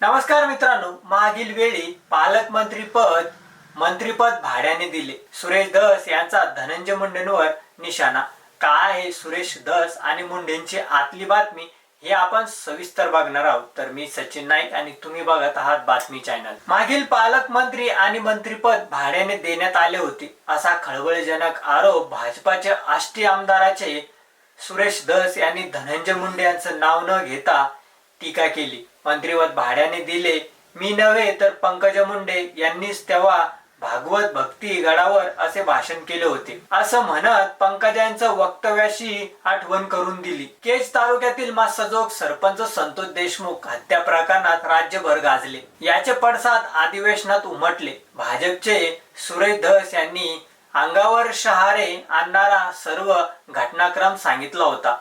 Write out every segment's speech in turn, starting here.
नमस्कार मित्रांनो मागील वेळी पालकमंत्री पद मंत्रीपद भाड्याने दिले. सुरेश धस यांचा धनंजय मुंडेंवर निशाणा. काय आहे सुरेश धस आणि मुंडेंची आतली बातमी? हे आपण सविस्तर बघणार आहोत. तर मी सचिन नाईक आणि तुम्ही बघत आहात बातमी चॅनल. मागील पालकमंत्री आणि मंत्रीपद भाड्याने देण्यात आले होते. असा खळबळजनक आरोप भाजपाचे आष्टी आमदाराचे सुरेश धस यांनी धनंजय मुंडे यांचं नाव न घेता टीका केली. मंत्रीपद भाड्याने दिले. मी नव्हे तर पंकजा मुंडे यांनीच तेव्हा भागवत भक्ती गडावर असे भाषण केले होते. असं म्हणत पंकजांचं वक्तव्याशी आठवण करून दिली. केज तालुक्यातील मासजोग सरपंच संतोष देशमुख हत्या प्रकरणात राज्यभर गाजले. याचे पडसाद अधिवेशनात उमटले. भाजपचे सुरेश धस यांनी अंगावर शहारे आणणारा सर्व घटनाक्रम सांगितला होता.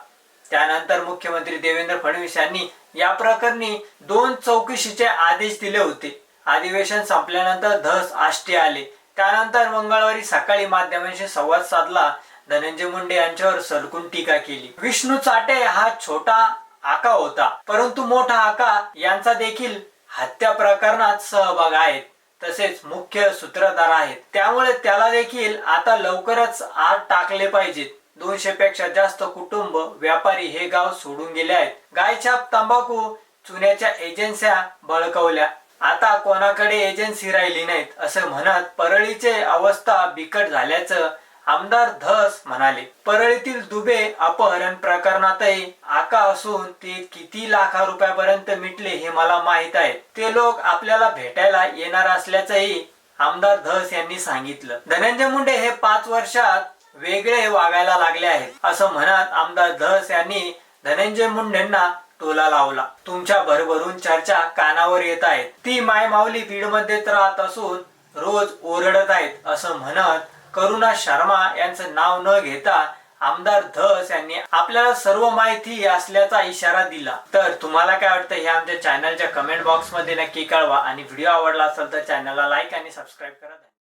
त्यानंतर मुख्यमंत्री देवेंद्र फडणवीस यांनी या प्रकरणी दोन चौकशीचे आदेश दिले होते. अधिवेशन संपल्यानंतर धस आष्टे आले. त्यानंतर मंगळवारी सकाळी माध्यमांशी संवाद साधला. धनंजय मुंडे यांच्यावर सलकून टीका केली. विष्णू चाटे हा छोटा आका होता परंतु मोठा आका यांचा देखील हत्या प्रकरणात सहभाग आहेत. तसेच मुख्य सूत्रधार आहेत. त्यामुळे त्याला देखील आता लवकरच आत टाकले पाहिजेत. दोनशे पेक्षा जास्त कुटुंब व्यापारी हे गाव सोडून गेले आहेत. गायछाप तंबाखू चुन्याच्या एजन्स्या बळकवल्या. आता कोणाकडे एजन्सी राहिली नाहीत असं म्हणत परळीचे अवस्था बिकट झाल्याचं आमदार धस म्हणाले. परळीतील दुबे अपहरण प्रकरणातही आका असून ते किती लाखा रुपयापर्यंत मिटले हे मला माहीत आहे. ते लोक आपल्याला भेटायला येणार असल्याचंही आमदार धस यांनी सांगितलं. धनंजय मुंडे हे पाच वर्षात वेगळे वागायला लागले आहेत. असं म्हणत आमदार धस यांनी धनंजय मुंडेंना टोला लावला. तुमच्या भरभरून चर्चा कानावर येत आहेत ती माय माऊली बीड मध्येच राहत असून रोज ओरडत आहेत असं म्हणत करुणा शर्मा यांचं नाव न घेता आमदार धस यांनी आपल्याला सर्व माहिती असल्याचा इशारा दिला. तर तुम्हाला काय वाटतं हे आमच्या चॅनलच्या कमेंट बॉक्समध्ये नक्की कळवा. आणि व्हिडिओ आवडला असेल तर चॅनलला लाईक आणि सबस्क्राईब करा.